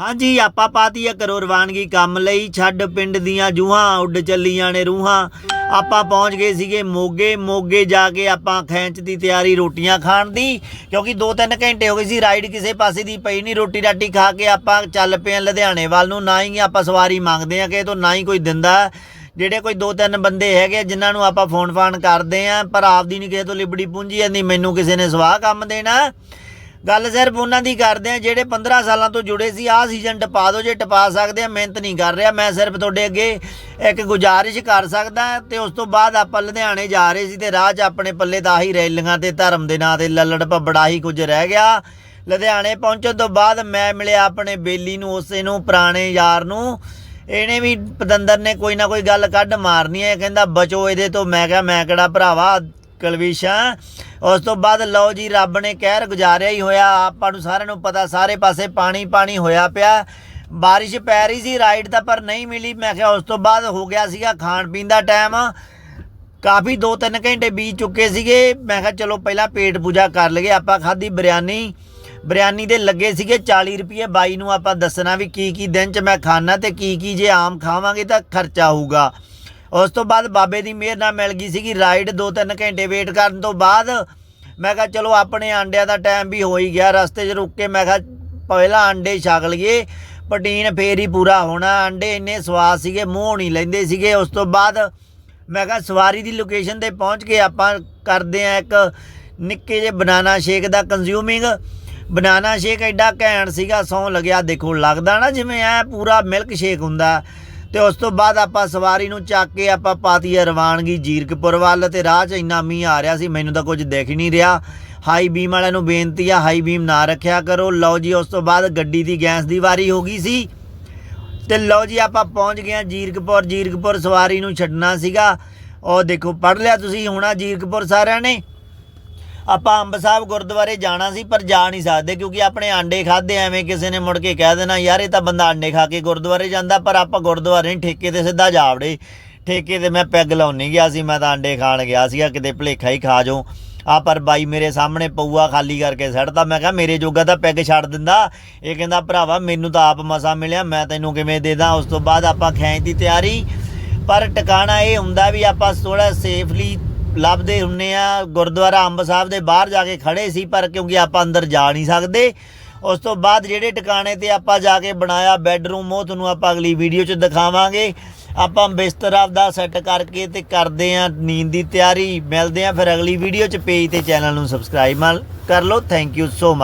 ਹਾਂਜੀ, ਆਪਾਂ ਪਾਤੀ ਆ ਕਰੋ ਰਵਾਨਗੀ ਕੰਮ ਲਈ, ਛੱਡ ਪਿੰਡ ਦੀਆਂ ਜੂਹਾਂ, ਉੱਡ ਚੱਲੀਆਂ ਨੇ ਰੂਹਾਂ। ਆਪਾਂ ਪਹੁੰਚ ਗਏ ਸੀਗੇ ਮੋਗੇ ਮੋਗੇ ਜਾ ਕੇ ਆਪਾਂ ਖੈਂਚ ਦੀ ਤਿਆਰੀ ਰੋਟੀਆਂ ਖਾਣ ਦੀ, ਕਿਉਂਕਿ 2-3 ਘੰਟੇ ਹੋ ਗਏ ਸੀ, ਰਾਈਡ ਕਿਸੇ ਪਾਸੇ ਦੀ ਪਈ ਨਹੀਂ, ਰੋਟੀ ਰਾਟੀ ਖਾ ਕੇ ਆਪਾਂ ਚੱਲ ਪਏ ਆਂ ਲੁਧਿਆਣੇ ਵੱਲ ਨੂੰ, ਨਾ ਹੀ ਆਪਾਂ ਸਵਾਰੀ ਮੰਗਦੇ ਆ ਕਿ ਤੋਂ ਨਾ ਹੀ ਕੋਈ ਦਿੰਦਾ। ਜਿਹੜੇ ਕੋਈ ਦੋ ਤਿੰਨ ਬੰਦੇ ਹੈਗੇ ਆ, ਜਿਨ੍ਹਾਂ ਨੂੰ ਆਪਾਂ ਫੋਨ ਫਾਨ ਕਰਦੇ ਆ, ਪਰ ਆਪਦੀ ਨਹੀਂ ਕਿਸੇ ਤੋਂ ਲਿਬੜੀ ਪੁੰਜੀ ਜਾਂਦੀ, ਮੈਨੂੰ ਕਿਸੇ ਨੇ ਸਵਾਹ ਕੰਮ ਦੇਣਾ। ਗੱਲ ਸਿਰਫ ਉਹਨਾਂ ਦੀ ਕਰਦੇ ਆ, ਜਿਹੜੇ 15 ਸਾਲਾਂ ਤੋਂ ਜੁੜੇ ਸੀ, ਆਹ ਸੀਜ਼ਨ ਟਪਾ ਦਿਓ, ਜੇ ਟਪਾ ਸਕਦੇ ਆ, ਮਿਹਨਤ ਨਹੀਂ ਕਰ ਰਿਹਾ। ਮੈਂ ਸਿਰਫ ਤੁਹਾਡੇ ਅੱਗੇ ਇੱਕ ਗੁਜ਼ਾਰਿਸ਼ ਕਰ ਸਕਦਾ ਤੇ ਉਸ ਤੋਂ ਬਾਅਦ ਆਪਾਂ ਲੁਧਿਆਣੇ ਜਾ ਰਹੇ ਸੀ ਤੇ ਰਾਹ 'ਚ ਆਪਣੇ ਪੱਲੇ ਦਾ ਹੀ ਰੈਲੀਆਂ ਤੇ ਧਰਮ ਦੇ ਨਾਂ ਤੇ ਲੱਲੜ ਭੱਬੜਾ ਹੀ ਕੁਝ ਰਹਿ ਗਿਆ। ਲੁਧਿਆਣੇ ਪਹੁੰਚਣ ਤੋਂ ਬਾਅਦ ਮੈਂ ਮਿਲਿਆ ਆਪਣੇ ਬੇਲੀ ਨੂੰ, ਉਸੇ ਨੂੰ, ਪੁਰਾਣੇ ਯਾਰ ਨੂੰ। ਇਹਨੇ ਵੀ ਪਤੰਦਰ ਨੇ ਕੋਈ ਨਾ ਕੋਈ ਗੱਲ ਕੱਢ ਮਾਰਨੀ ਹੈ। ਕਹਿੰਦਾ, ਬਚੋ ਇਹਦੇ ਤੋਂ। ਮੈਂ ਕਿਹਾ, ਮੈਂ ਕਿਹੜਾ ਭਰਾਵਾ ਕਲਵੀਸ਼ਾਂ ਉਸ ਤੋਂ ਬਾਅਦ ਲਓ ਜੀ, ਰੱਬ ਨੇ ਕਹਿਰ ਗੁਜ਼ਾਰਿਆ ਹੀ ਹੋਇਆ। ਆਪਾਂ ਨੂੰ ਸਾਰਿਆਂ ਨੂੰ ਪਤਾ, ਸਾਰੇ ਪਾਸੇ ਪਾਣੀ ਪਾਣੀ ਹੋਇਆ ਪਿਆ। ਬਾਰਿਸ਼ ਪੈ ਰਹੀ ਸੀ ਰਾਈਡ ਤਾਂ ਪਰ ਨਹੀਂ ਮਿਲੀ। ਮੈਂ ਕਿਹਾ ਉਸ ਤੋਂ ਬਾਅਦ ਹੋ ਗਿਆ ਸੀਗਾ ਖਾਣ ਪੀਣ ਦਾ ਟਾਈਮ। ਕਾਫੀ 2-3 ਘੰਟੇ ਬੀਤ ਚੁੱਕੇ ਸੀਗੇ। ਮੈਂ ਕਿਹਾ ਚਲੋ ਪਹਿਲਾਂ ਪੇਟ ਪੂਜਾ ਕਰ ਲਈਏ। ਆਪਾਂ ਖਾਧੀ ਬਿਰਿਆਨੀ। ਬਿਰਿਆਨੀ ਦੇ ਲੱਗੇ ਸੀਗੇ 40 ਰੁਪਏ। ਬਾਈ ਨੂੰ ਆਪਾਂ ਦੱਸਣਾ ਵੀ ਕੀ ਕੀ ਦਿਨ ਚ ਮੈਂ ਖਾਣਾ ਤੇ ਕੀ ਕੀ ਜੇ ਆਮ ਖਾਵਾਂਗੇ ਤਾਂ ਖਰਚਾ ਹੋਊਗਾ ਉਸ ਤੋਂ ਬਾਅਦ ਬਾਬੇ ਦੀ ਮਿਹਰ ਨਾਲ ਮਿਲ ਗਈ ਸੀਗੀ। ਰਾਈਡ 2-3 ਘੰਟੇ ਵੇਟ ਕਰਨ ਤੋਂ ਬਾਅਦ ਮੈਂ ਕਿਹਾ ਚਲੋ ਆਪਣੇ ਆਂਡਿਆਂ ਦਾ ਟਾਈਮ ਵੀ ਹੋ ਹੀ ਗਿਆ, ਰਸਤੇ 'ਚ ਰੁਕ ਕੇ ਮੈਂ ਕਿਹਾ ਪਹਿਲਾਂ ਆਂਡੇ ਛਕ ਲਈਏ ਪ੍ਰੋਟੀਨ ਫੇਰ ਹੀ ਪੂਰਾ ਹੋਣਾ। ਆਂਡੇ ਇੰਨੇ ਸਵਾਦ ਸੀਗੇ, ਮੂੰਹ ਨਹੀਂ ਲੈਂਦੇ ਸੀਗੇ। ਉਸ ਤੋਂ ਬਾਅਦ ਮੈਂ ਕਿਹਾ ਸਵਾਰੀ ਦੀ ਲੋਕੇਸ਼ਨ ਤੇ ਪਹੁੰਚ ਕੇ ਆਪਾਂ ਕਰਦੇ ਆ ਇੱਕ ਨਿੱਕੇ ਜਿਹੇ ਬਨਾਨਾ ਸ਼ੇਕ ਦਾ ਕੰਜ਼ਿਊਮਿੰਗ ਬਨਾਨਾ ਸ਼ੇਕ ਐਡਾ ਘੈਂਟ ਸੀਗਾ, ਸੌ ਲੱਗਿਆ। ਦੇਖੋ ਲੱਗਦਾ ਨਾ ਜਿਵੇਂ ਐ ਪੂਰਾ ਮਿਲਕ ਸ਼ੇਕ ਹੁੰਦਾ। ਤੇ ਉਸ ਤੋਂ ਬਾਅਦ ਆਪਾਂ ਸਵਾਰੀ ਨੂੰ ਚੱਕ ਕੇ ਆਪਾਂ ਪਾਤੀ ਆ ਰਵਾਨਗੀ ਜੀਰਕਪੁਰ ਵੱਲ ਤੇ ਰਾਹ 'ਚ ਇੰਨਾ ਮੀਂਹ ਆ ਰਿਹਾ ਸੀ, ਮੈਨੂੰ ਤਾਂ ਕੁਝ ਦਿਖ ਹੀ ਨਹੀਂ ਰਿਹਾ। ਹਾਈ ਬੀਮ ਵਾਲਿਆਂ ਨੂੰ ਬੇਨਤੀ ਆ, ਹਾਈ ਬੀਮ ਨਾ ਰੱਖਿਆ ਕਰੋ। ਲਓ ਜੀ, ਉਸ ਤੋਂ ਬਾਅਦ ਗੱਡੀ ਦੀ ਗੈਸ ਦੀ ਵਾਰੀ ਹੋ ਗਈ ਸੀ। ਤੇ ਲਓ ਜੀ, ਆਪਾਂ ਪਹੁੰਚ ਗਏ ਹਾਂ ਜੀਰਕਪੁਰ। ਜੀਰਕਪੁਰ ਸਵਾਰੀ ਨੂੰ ਛੱਡਣਾ ਸੀਗਾ। ਉਹ ਦੇਖੋ ਪੜ ਲਿਆ ਤੁਸੀਂ ਹੁਣਾ ਜੀਰਕਪੁਰ ਸਾਰਿਆਂ ਨੇ। ਆਪਾਂ ਅੰਬ ਸਾਹਿਬ ਗੁਰਦੁਆਰੇ ਜਾਣਾ ਸੀ, ਪਰ ਜਾ ਨਹੀਂ ਸਕਦੇ ਕਿਉਂਕਿ ਆਪਣੇ ਆਂਡੇ ਖਾਦੇ ਐਵੇਂ ਕਿਸੇ ਨੇ ਮੁੜ ਕੇ ਕਹਿ ਦੇਣਾ, ਯਾਰ, ਇਹ ਤਾਂ ਬੰਦਾ ਆਂਡੇ ਖਾ ਕੇ ਗੁਰਦੁਆਰੇ ਜਾਂਦਾ, ਪਰ ਆਪਾਂ ਗੁਰਦੁਆਰੇ ਨਹੀਂ, ਠੇਕੇ ਤੇ ਸਿੱਧਾ ਜਾਵੜੇ ਠੇਕੇ ਤੇ ਮੈਂ ਪੈਗ ਲਾਉਣ ਗਿਆ ਸੀ, ਮੈਂ ਤਾਂ ਆਂਡੇ ਖਾਣ ਗਿਆ ਸੀਗਾ, ਕਿਤੇ ਭਲੇਖਾ ਹੀ ਖਾ ਜਾਉ। ਆ ਪਰ ਬਾਈ ਮੇਰੇ ਸਾਹਮਣੇ ਪਊਆ, ਖਾਲੀ ਕਰਕੇ ਸੜਦਾ ਮੈਂ ਕਿਹਾ, ਮੇਰੇ ਜੋਗਾ ਤਾਂ ਪੈਗ ਛੱਡ ਦਿੰਦਾ। ਇਹ ਕਹਿੰਦਾ, ਭਰਾਵਾ, ਮੈਨੂੰ ਤਾਂ ਆਪ ਮਸਾ ਮਿਲਿਆ, ਮੈਂ ਤੈਨੂੰ ਕਿਵੇਂ ਦੇ ਦਾਂ? ਉਸ ਤੋਂ ਬਾਅਦ ਆਪਾਂ ਖੈਂਚ ਦੀ ਤਿਆਰੀ। ਪਰ ਟਿਕਾਣਾ ਇਹ ਹੁੰਦਾ ਵੀ ਆਪਾਂ ਥੋੜਾ ਸੇਫਲੀ ਲੱਭਦੇ ਹੁੰਨੇ ਆ, ਗੁਰਦੁਆਰਾ ਅੰਬ ਸਾਹਿਬ ਦੇ ਬਾਹਰ ਜਾ ਕੇ ਖੜੇ ਸੀ, ਪਰ ਕਿਉਂਕਿ ਆਪਾਂ ਅੰਦਰ ਜਾ ਨਹੀਂ ਸਕਦੇ। ਉਸ ਤੋਂ ਬਾਅਦ ਜਿਹੜੇ ਟਿਕਾਣੇ ਤੇ ਆਪਾਂ ਜਾ ਕੇ ਬਣਾਇਆ ਬੈੱਡਰੂਮ, ਉਹ ਤੁਹਾਨੂੰ ਆਪਾਂ ਅਗਲੀ ਵੀਡੀਓ 'ਚ ਦਿਖਾਵਾਂਗੇ। ਆਪਾਂ ਬਿਸਤਰ ਆਪਦਾ ਸੈੱਟ ਕਰਕੇ ਤੇ ਕਰਦੇ ਆ ਨੀਂਦ ਦੀ ਤਿਆਰੀ। ਮਿਲਦੇ ਆ ਫਿਰ ਅਗਲੀ ਵੀਡੀਓ 'ਚ। ਪੇਜ ਤੇ ਚੈਨਲ ਨੂੰ ਸਬਸਕ੍ਰਾਈਬ ਕਰ ਲਓ। Thank you so much